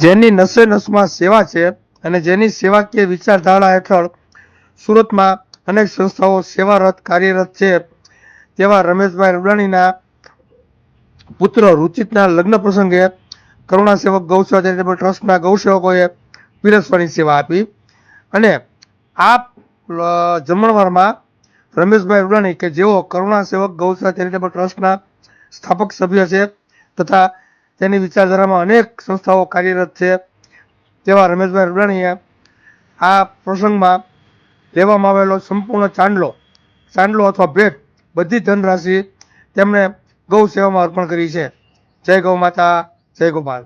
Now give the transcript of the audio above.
જેની નસે નસમાં સેવા છે અને જેની સેવાકીય વિચારધારા હેઠળ સુરતમાં અનેક સંસ્થાઓ સેવારત કાર્યરત છે. તેવા રમેશભાઈ રૂડાણીના પુત્ર રુચિતના લગ્ન પ્રસંગે કરુણા સેવક ગૌસેવા ચેરિટેબલ ટ્રસ્ટના ગૌસેવકોએ પીરસવાની સેવા આપી અને આ જમણવારમાં રમેશભાઈ રૂડાણી કે જેઓ કરુણા સેવક ગૌસેવા ચેરિટેબલ ટ્રસ્ટના સ્થાપક સભ્ય છે તથા તેની વિચારધારામાં અનેક સંસ્થાઓ કાર્યરત છે. તેવા રમેશભાઈ રૂડાણીએ આ પ્રસંગમાં લેવામાં આવેલો સંપૂર્ણ ચાંદલો ચાંદલો અથવા ભેટ, બધી ધનરાશિ તેમણે ગૌ સેવામાં અર્પણ કરી છે. જય ગૌ માતા, જય ગોપાલ.